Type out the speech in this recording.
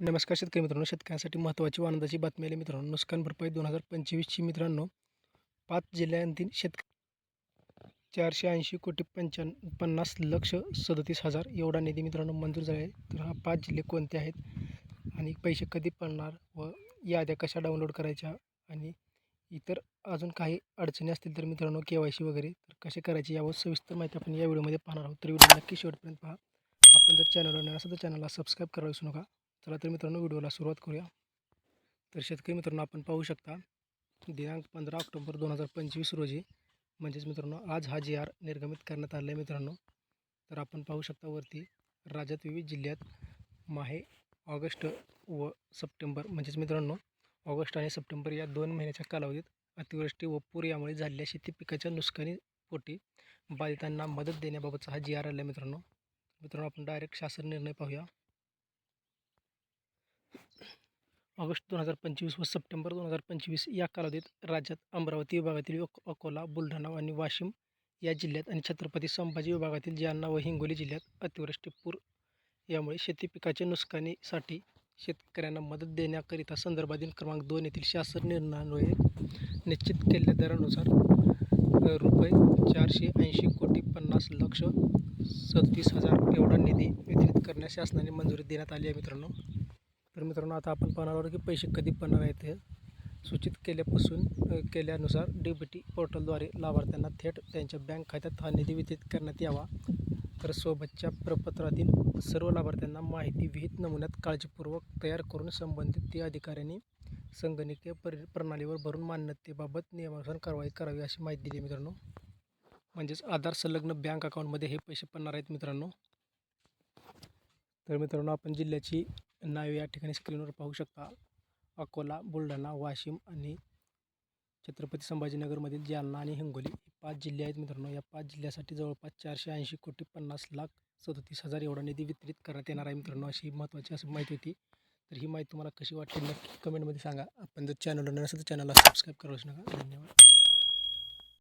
नमस्कार शेतकरी मित्रांनो शेतकऱ्यांसाठी महत्त्वाची व आनंदाची बातमी आली. मित्रांनो नुकसान भरपाई दोन हजार पंचवीसची मित्रांनो पाच जिल्ह्यांतील शेतक चारशे ऐंशी कोटी पंच्याण्णव पन्नास लक्ष सदतीस हजार एवढा निधी मित्रांनो मंजूर झाला आहे. तर हा पाच जिल्हे कोणते आहेत? आणि पैसे कधी पडणार व याद्या कशा डाउनलोड करायच्या? आणि इतर अजून काही अडचणी असतील तर मित्रांनो के वाय सी वगैरे तर कसे करायचे यावर सविस्तर माहिती आपण या व्हिडिओमध्ये पाहणार आहोत. तर व्हिडिओ नक्की शेवटपर्यंत पहा. आपण जर चॅनलवर नवीन तर चॅनलला सबस्क्राईब करायला विसरू नका. चला तर मित्रांनो व्हिडिओला सुरुवात करूया. तर शेतकरी मित्रांनो आपण पाहू शकता दिनांक पंधरा ऑक्टोबर दोन हजार पंचवीस रोजी म्हणजेच मित्रांनो आज हा जी आर निर्गमित करण्यात आला आहे मित्रांनो. तर आपण पाहू शकता वरती राज्यात विविध जिल्ह्यात माहे ऑगस्ट व सप्टेंबर म्हणजेच मित्रांनो ऑगस्ट आणि सप्टेंबर या दोन महिन्याच्या कालावधीत अतिवृष्टी व पूर यामुळे झालेल्या शेती पिकाच्या नुकसानीपोटी बाधितांना मदत देण्याबाबतचा हा जी आर आला आहे मित्रांनो. मित्रांनो आपण डायरेक्ट शासन निर्णय पाहूया. ऑगस्ट दोन हजार पंचवीस व सप्टेंबर दोन हजार पंचवीस या कालावधीत राज्यात अमरावती विभागातील अकोला बुलढाणा आणि वाशिम या जिल्ह्यात आणि छत्रपती संभाजी विभागातील जालना व हिंगोली जिल्ह्यात अतिवृष्टी पूर. यामुळे शेती पिकाच्या नुकसानीसाठी शेतकऱ्यांना मदत देण्याकरिता संदर्भातील क्रमांक दोन येथील शासन निर्णयामुळे निश्चित केलेल्या दरानुसार रुपये चारशे ऐंशी कोटी पन्नास लक्ष सदतीस हजार एवढा निधी वितरित करण्यास शासनाने मंजुरी देण्यात आली आहे मित्रांनो. तर मित्रांनो आता आपण पाहणार आहोत की पैसे कधी पडणार आहेत हे सूचित केल्यापासून केल्यानुसार डी बी टी पोर्टलद्वारे लाभार्थ्यांना थेट त्यांच्या बँक खात्यात हा निधी वितरित करण्यात यावा. तर सोबतच्या प्रपत्रातील सर्व लाभार्थ्यांना माहिती विहित नमुन्यात काळजीपूर्वक तयार करून संबंधित ते अधिकाऱ्यांनी संगणकीय परि प्रणालीवर भरून मान्यतेबाबत नियमानुसार कारवाई करावी अशी माहिती दिली मित्रांनो. म्हणजेच आधार संलग्न बँक अकाउंटमध्ये हे पैसे पडणार आहेत मित्रांनो. तर मित्रांनो आपण जिल्ह्याची नावे या ठिकाणी स्क्रीनवर पाहू शकता. अकोला बुलढाणा वाशिम आणि छत्रपती संभाजीनगरमधील जालना आणि हिंगोली हे पाच जिल्हे आहेत मित्रांनो. या पाच जिल्ह्यासाठी जवळपास चारशे ऐंशी कोटी पन्नास लाख सदतीस हजार एवढा निधी वितरित करण्यात येणार आहे मित्रांनो अशी महत्त्वाची अशी माहिती होती. तर ही माहिती तुम्हाला कशी वाटली नक्की कमेंटमध्ये सांगा. आपण जर चॅनलला नसेल तर चॅनलला सबस्क्राईब करू नका. धन्यवाद.